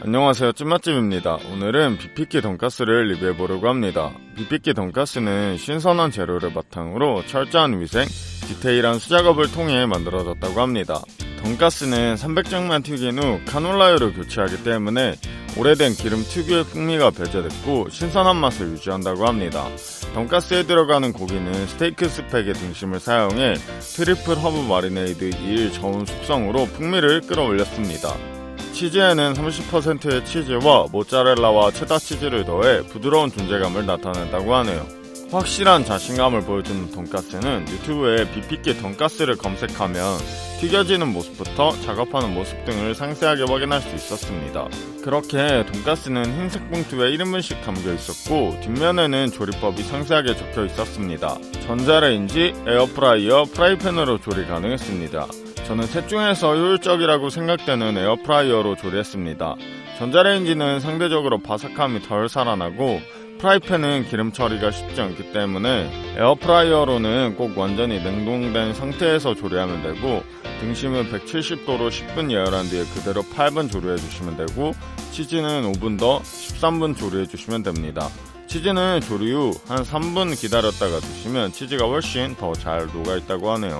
안녕하세요. 찐맛집입니다. 오늘은 비피끼 돈가스를 리뷰해보려고 합니다. 비피끼 돈가스는 신선한 재료를 바탕으로 철저한 위생, 디테일한 수작업을 통해 만들어졌다고 합니다. 돈가스는 300장만 튀긴 후 카놀라유를 교체하기 때문에 오래된 기름 특유의 풍미가 배제됐고 신선한 맛을 유지한다고 합니다. 돈가스에 들어가는 고기는 스테이크 스펙의 등심을 사용해 트리플 허브 마리네이드 2일 저온 숙성으로 풍미를 끌어올렸습니다 치즈에는 30%의 치즈와 모짜렐라와 체다 치즈를 더해 부드러운 존재감을 나타낸다고 하네요. 확실한 자신감을 보여주는 돈가스는 유튜브에 비피끼 돈가스를 검색하면 튀겨지는 모습부터 작업하는 모습 등을 상세하게 확인할 수 있었습니다. 그렇게 돈가스는 흰색 봉투에 1인분씩 담겨 있었고 뒷면에는 조리법이 상세하게 적혀 있었습니다. 전자레인지, 에어프라이어, 프라이팬으로 조리 가능했습니다. 저는 셋 중에서 효율적이라고 생각되는 에어프라이어로 조리했습니다. 전자레인지는 상대적으로 바삭함이 덜 살아나고 프라이팬은 기름 처리가 쉽지 않기 때문에 에어프라이어로는 꼭 완전히 냉동된 상태에서 조리하면 되고 등심은 170도로 10분 예열한 뒤에 그대로 8분 조리해 주시면 되고 치즈는 5분 더 13분 조리해 주시면 됩니다. 치즈는 조리 후 한 3분 기다렸다가 드시면 치즈가 훨씬 더 잘 녹아 있다고 하네요.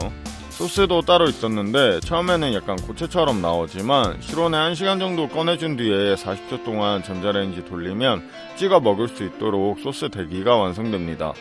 소스도 따로 있었는데 처음에는 약간 고체처럼 나오지만 실온에 1시간 정도 꺼내준 뒤에 40초 동안 전자레인지 돌리면 찍어 먹을 수 있도록 소스 대기가 완성됩니다.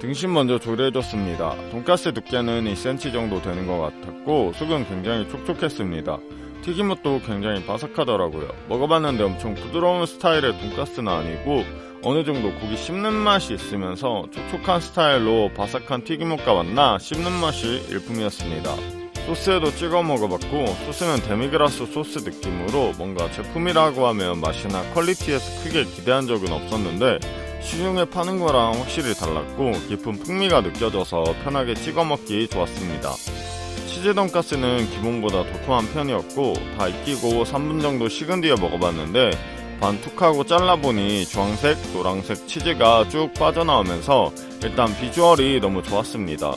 등심 먼저 조리해줬습니다. 돈가스 두께는 2cm 정도 되는 것 같았고 속은 굉장히 촉촉했습니다. 튀김옷도 굉장히 바삭하더라고요. 먹어봤는데 엄청 부드러운 스타일의 돈가스는 아니고 어느 정도 고기 씹는 맛이 있으면서 촉촉한 스타일로 바삭한 튀김옷과 만나 씹는 맛이 일품이었습니다. 소스에도 찍어 먹어봤고 소스는 데미그라스 소스 느낌으로 뭔가 제품이라고 하면 맛이나 퀄리티에서 크게 기대한 적은 없었는데 시중에 파는 거랑 확실히 달랐고 깊은 풍미가 느껴져서 편하게 찍어 먹기 좋았습니다. 치즈 돈가스는 기본보다 도톰한 편이었고 다 익히고 3분 정도 식은 뒤에 먹어봤는데 반툭하고 잘라보니 주황색, 노란색 치즈가 쭉 빠져나오면서 일단 비주얼이 너무 좋았습니다.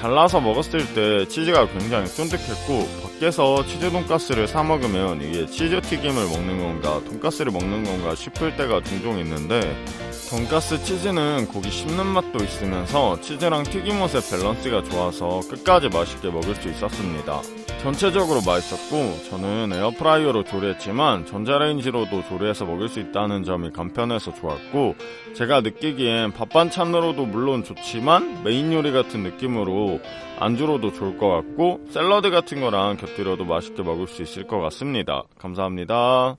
잘라서 먹었을 때 치즈가 굉장히 쫀득했고 밖에서 치즈 돈가스를 사 먹으면 이게 치즈 튀김을 먹는 건가 돈가스를 먹는 건가 싶을 때가 종종 있는데 돈가스 치즈는 고기 씹는 맛도 있으면서 치즈랑 튀김옷의 밸런스가 좋아서 끝까지 맛있게 먹을 수 있었습니다. 전체적으로 맛있었고 저는 에어프라이어로 조리했지만 전자레인지로도 조리해서 먹을 수 있다는 점이 간편해서 좋았고 제가 느끼기엔 밥 반찬으로도 물론 좋지만 메인 요리 같은 느낌으로 안주로도 좋을 것 같고 샐러드 같은 거랑 곁 들여도 맛있게 먹을 수 있을 것 같습니다. 감사합니다.